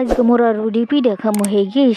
আজকে মোরা রুডি পিঠা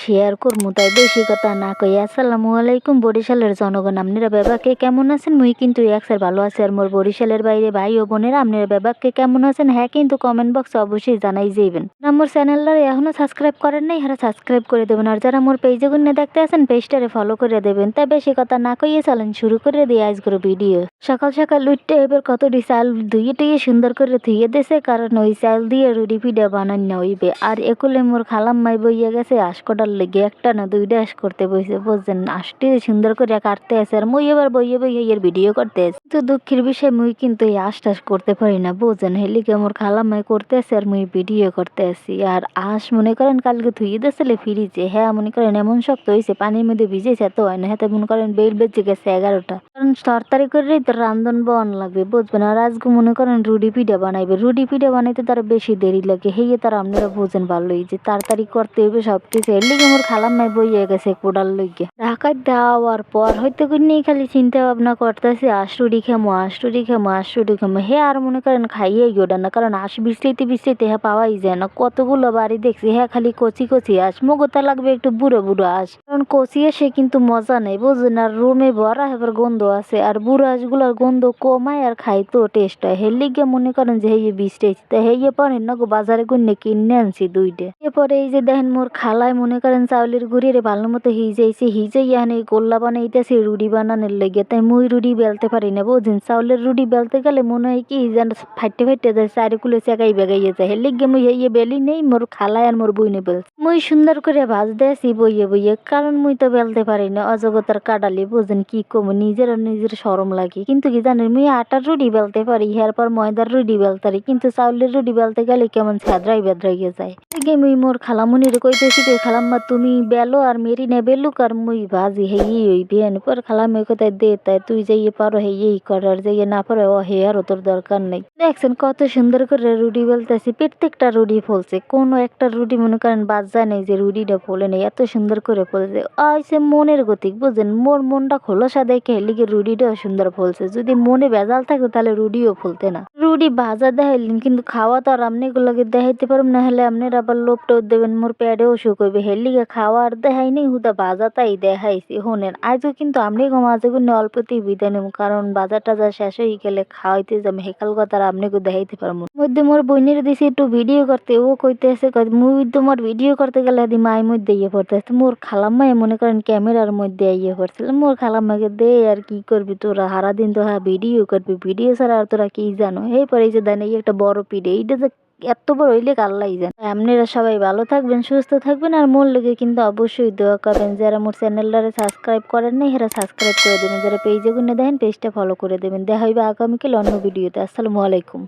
শেয়ার করমু, তাই বেশি কথা না কই। আসসালামু আলাইকুম বরিশালের জনগণ। আপনারা বেবাকে কেমন আছেন? মুই কিন্তু একসার ভালো আছি আর মোর বরিশালের বাইরে ভাই ও বোনেরা, আপনারা বেবাকে কেমন আছেন? হ্যাঁ কিন্তু কমেন্ট বক্সে অবশ্যই জানাই যাইবেন। আমার চ্যানেলটা এখনও সাবস্ক্রাইব করেন নাই হারা সাবস্ক্রাইব করে দেবেন। আর যারা মোর পেজে গুনে দেখতে আছেন পেজটারে ফলো করে দেবেন। তাই বেশি কথা না কইয়ে চলেন, শুরু করে দিয়ে আজকের ভিডিও সকাল সকাল উঠতে এবার কতটি চাল ধুয়ে টুয়ে সুন্দর করে ধুয়ে দিছে, কারণ ওই চাল দিয়ে রুটি পিঠা বানান না হইবে। আর একুলে মোর খালাম মাই বইয়া গেছে আশ কটার লেগে একটা না দুইটা আশ করতে বইছে, বুঝছেন? আশটি সুন্দর করে কাটতে আছে, আর মুই এবার বইয়ে বইয়ে এর ভিডিও করতে আছে। তো দুঃখের বিষয়, মুই কিন্তু এই আশ টাশ করতে পারি না, বুঝছেন? হেলিকে মোর খালাম মাই করতে আছে, আর মুই ভিডিও করতে আছি। আর আশ মনে করেন কালকে ধুয়ে দিয়েছিলে ফ্রিজে হ্যাঁ মনে করেন এমন শক্ত হয়েছে পানির মধ্যে ভিজেছে তো হয় না হ্যাঁ মনে করেন বেল বেজে গেছে এগারোটা। কারণ তরতারি করেই তো রান্ধন বন লাগবে, বুঝবেন? আর আজকে মনে করেন রুডি পিঠা বানাইবে রুডি পিঠা বানাইতে তার বেশি দেরি লাগে। হেয়ে তার আপনারা বোঝেন ভালোই যে তাড়াতাড়ি করতে হবে সব কিছু এর লিগে মোর খালাম মাই বইয়ে গেছে কোডার লইগে। ঢাকায় দেওয়ার পর হয়তো নিয়ে খালি চিন্তা ভাবনা করতেছে আশুরি খেমো আশুরি খেমো আশুরি খেমো। হে আর মনে করেন খাইয়ে গোডা না, কারণ আশ বিছলিতে বিছলিতে হ্যাঁ পাওয়াই যায় না। কতগুলো বাড়ি দেখছি হ্যাঁ খালি কচি কচি আস মগতা লাগবে একটু বুড়ো বুড়ো আস কারণ কচি এসে কিন্তু মজা নেই বুঝলেন? আর রুমে ভরা এবার গন্ধ আছে, আর বুড়ো আঁশগুলোর গন্ধ কমায় আর খাইতো টেস্ট হয়। হের লিগে মনে করেন যে হেয়ে বীজটাইছি তা হেয়ে পরে না গো বাজারে গুনে কিনে আনছি দুইটা। এরপরে এই যে দেখেন মোর খালায় মনে করেন চাউলের গুড়িরে ভালো মতো হিজাইছে, হিজাই আনে গোল্লা বানাইতেছে রুডি বানানোর লেগে। তাই মুই রুডি বেলতে পারি না বুঝছেন চাউলের রুডি বেলতে গেলে মনে হয় কি যেন ফাইটে ফাইটে যায় চারিকুলে চেকাই বেগাইয়ে যায়। হের লিগে মুই হেয়ে বেলি নেই, মোর খালায় আর মোর বইনে বেল মুই সুন্দর করে ভাজ দেছি বইয়ে বইয়ে, কারণ মুই তো বেলতে পারি না, অজগতার কাডালি বোঝেন কি কম, নিজের নিজের সরম লাগে। কিন্তু কি জানেন, মুই আটার রুটি বেলতে পারি এরপর ময়দার রুটি বেলতারি কিন্তু চাউলের রুটি বেলতে গেলে কেমন ছ্যাদ্রাই বেদ্রাইয়ে যায়। এদিকে মুই মোর খালামুনির কইতেছি কে খালাম্মা, তুমি বেলো আর মেরি নে বেলুক আর মুই ভাজি হেই ওই বিয়ান পর খালামে কোথায় দে, তাই তুই যাইয়ে পারো হেই এই কর, আর যাইয়ে না পারো ও হে, আর তোর দরকার নেই। দেখছেন কত সুন্দর করে রুডি বেলতেছি, প্রত্যেকটা রুডি ফলছে, কোনো একটা রুডি মনে করেন বাদ যায় নেই যে রুডিটা ফলে নেই, এত সুন্দর করে ফলছে। আইসে মনের গতিক, বুঝছেন? মোর মনটা খোলসা দেখে লিগে রুটিটাও সুন্দর ফলছে, যদি মনে বেজাল থাকতো তাহলে রুডিও ফলতে না। রুটি ভাজা দেখাইলেন, কিন্তু খাওয়া তো আর আপনি গুলোকে দেখাইতে পারবেন? না হলে আপনার আবার লোভটাও দেবেন, মোর পেটেও সুখ হইবে। হেলিগে খাওয়া আর দেখাই নেই, হুদা বাজা তাই দেখাইছি। হোনেন আজও কিন্তু আপনি মাঝে গুনে অল্পতেই বিদায় নেব কারণ বাজার টাজার শেষ হয়ে গেলে খাওয়াইতে যাবে। হেকাল কথা আর আপনি দেখাইতে পারব মধ্যে মোর বইনের দিছি একটু ভিডিও করতে, ও কইতেছে মুই তোমার ভিডিও করতে গেলে দি মায়ের মধ্যে ইয়ে পড়তেছে মোর খালাম্মাই মনে করেন ক্যামেরার মধ্যে ইয়ে করছিল মোর খালাম্মাকে দে, আর কি করবি তোরা? হারা দিন তো হ্যাঁ ভিডিও করবি। ভিডিও ছাড়া আর তোরা কি জানো? এই পরে এই যে দেন একটা বড় পিড়ে এইটা যে এত বড় হইলে আল্লাহ যান আপনারা সবাই ভালো থাকবেন, সুস্থ থাকবেন, আর মোর লেগে কিন্তু অবশ্যই দোয়া করবেন। যারা মোর চ্যানেলটারে সাবস্ক্রাইব করেন না এরা সাবস্ক্রাইব করে দেবেন। যারা পেজে গুনে দেখেন পেজটা ফলো করে দেবেন। দেখা হইবে আগামীকাল অন্য ভিডিওতে আসসালামু আলাইকুম।